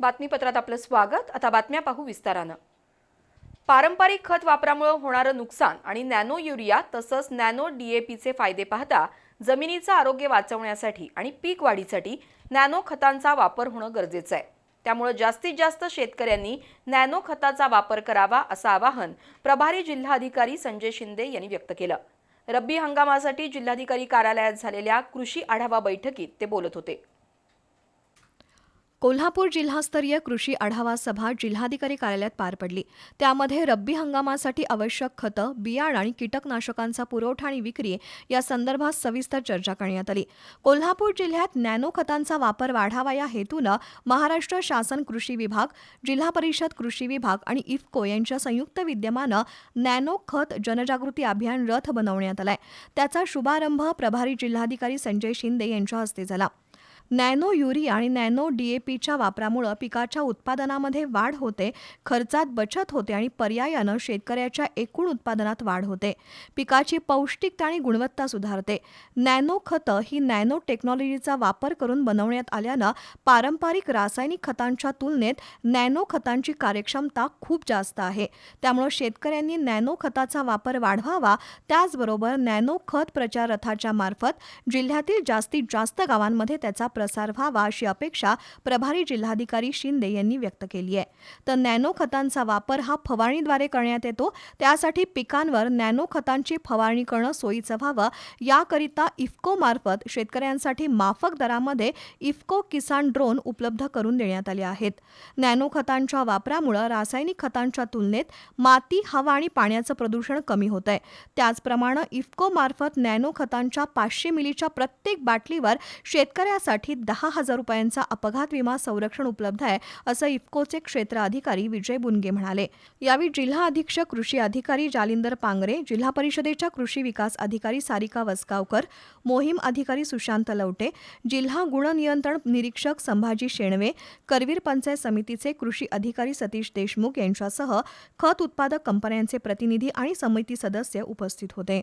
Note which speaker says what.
Speaker 1: बातमीपत्रात आपलं स्वागत. आता बातम्या पाहू विस्तारानं. पारंपरिक खत वापरामुळे होणारं नुकसान आणि नॅनो युरिया तसंच नॅनो डीएपीचे फायदे पाहता जमिनीचं आरोग्य वाचवण्यासाठी आणि पीक वाढीसाठी नॅनो खतांचा वापर होणं गरजेचं आहे. त्यामुळे जास्तीत जास्त शेतकऱ्यांनी नॅनो खताचा वापर करावा असं आवाहन प्रभारी जिल्हाधिकारी संजय शिंदे यांनी व्यक्त केलं. रब्बी हंगामासाठी जिल्हाधिकारी कार्यालयात झालेल्या कृषी आढावा बैठकीत ते बोलत होते.
Speaker 2: कोल्हापूर जिल्हास्तरीय कृषी आढावा सभा जिल्हाधिकारी कार्यालयात पार पडली. त्यामध्ये रब्बी हंगामासाठी आवश्यक खतं बियाणं आणि कीटकनाशकांचा पुरवठा आणि विक्री या संदर्भात सविस्तर चर्चा करण्यात आली. कोल्हापूर जिल्ह्यात नॅनो खतांचा वापर वाढावा या हेतूनं महाराष्ट्र शासन कृषी विभाग जिल्हा परिषद कृषी विभाग आणि इफ्को यांच्या संयुक्त विद्यमानं नॅनो खत जनजागृती अभियान रथ बनवण्यात आलाय. त्याचा शुभारंभ प्रभारी जिल्हाधिकारी संजय शिंदे यांच्या हस्ते झाला. नॅनो युरिया आणि नॅनो डीएपीच्या वापरामुळं पिकाच्या उत्पादनामध्ये वाढ होते खर्चात बचत होते आणि पर्यायानं शेतकऱ्याच्या एकूण उत्पादनात वाढ होते. पिकाची पौष्टिकता आणि गुणवत्ता सुधारते. नॅनो खतं ही नॅनो टेक्नॉलॉजीचा वापर करून बनवण्यात आल्यानं पारंपरिक रासायनिक खतांच्या तुलनेत नॅनो खतांची कार्यक्षमता खूप जास्त आहे. त्यामुळं शेतकऱ्यांनी नॅनो खताचा वापर वाढवावा त्याचबरोबर नॅनो खत प्रचार रथाच्या मार्फत जिल्ह्यातील जास्तीत जास्त गावांमध्ये त्याचा प्रसार व्हावा अशी अपेक्षा प्रभारी जिल्हाधिकारी शिंदे यांनी व्यक्त केली आहे. तर नॅनो खतांचा वापर हा फवारणीद्वारे करण्यात येतो. त्यासाठी पिकांवर नॅनो खतांची फवारणी करणं सोयीचं व्हावं. याकरिता इफ्कोमार्फत शेतकऱ्यांसाठी माफक दरामध्ये इफ्को किसान ड्रोन उपलब्ध करून देण्यात आले आहेत. नॅनो खतांच्या वापरामुळं रासायनिक खतांच्या तुलनेत माती हवा आणि पाण्याचं प्रदूषण कमी होत आहे. त्याचप्रमाणे इफ्को मार्फत नॅनो खतांच्या पाचशे मिलीच्या प्रत्येक बाटलीवर शेतकऱ्यासाठी दहा हजार रुपयांचा अपघात विमा संरक्षण उपलब्ध आहे असं इफ्कोचे क्षेत्र अधिकारी विजय बुनगे म्हणाले. यावेळी जिल्हा अधीक्षक कृषी अधिकारी जालिंदर पांगरे जिल्हा परिषदेच्या कृषी विकास अधिकारी सारिका वसगावकर मोहीम अधिकारी सुशांत लवटे जिल्हा गुणनियंत्रण निरीक्षक संभाजी शेणवे करवीर पंचायत समितीचे कृषी अधिकारी सतीश देशमुख यांच्यासह खत उत्पादक कंपन्यांचे प्रतिनिधी आणि समिती सदस्य उपस्थित होते.